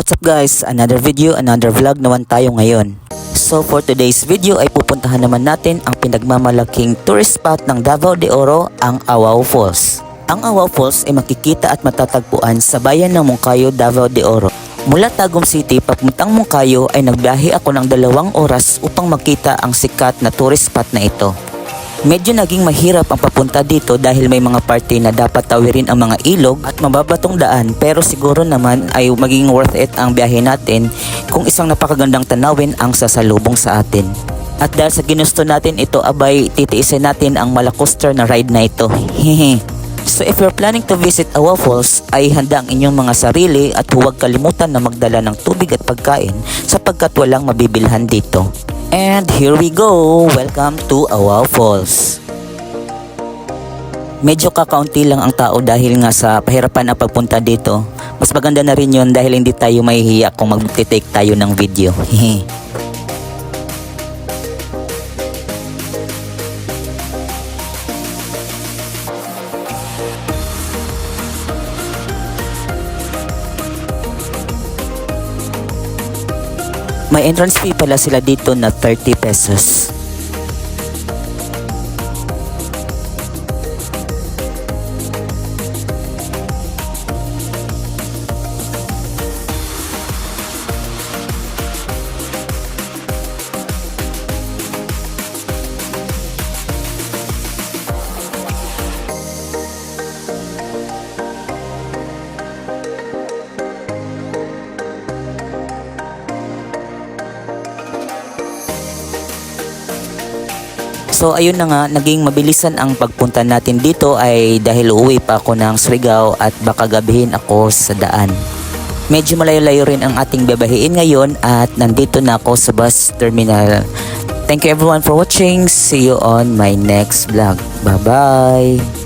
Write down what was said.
What's up guys? Another video, another vlog naman tayo ngayon. So for today's video ay pupuntahan naman natin ang pinagmamalaking tourist spot ng Davao de Oro, ang Awao Falls. Ang Awao Falls ay makikita at matatagpuan sa bayan ng Moncayo, Davao de Oro. Mula Tagum City papuntang Moncayo ay nagbiyahe ako ng dalawang oras upang makita ang sikat na tourist spot na ito. Medyo naging mahirap ang papunta dito dahil may mga parte na dapat tawirin ang mga ilog at mababatong daan pero siguro naman ay maging worth it ang biyahe natin kung isang napakagandang tanawin ang sasalubong sa atin. At dahil sa ginusto natin ito abay titiisin natin ang malakoster na ride na ito. So if you're planning to visit Awa Falls ay handa ang inyong mga sarili at huwag kalimutan na magdala ng tubig at pagkain sapagkat walang mabibilhan dito. And here we go! Welcome to Awa Falls. Medyo kakaunti lang ang tao dahil nga sa pahirapan ang pagpunta dito. Mas maganda na rin yun dahil hindi tayo mahihiya kung mag-take tayo ng video. May entrance fee pala sila dito na 30 pesos. So ayun na nga, naging mabilisan ang pagpunta natin dito ay dahil uuwi pa ako ng Surigao at baka gabihin ako sa daan. Medyo malayo-layo rin ang ating babahiin ngayon at nandito na ako sa bus terminal. Thank you everyone for watching. See you on my next vlog. Bye-bye!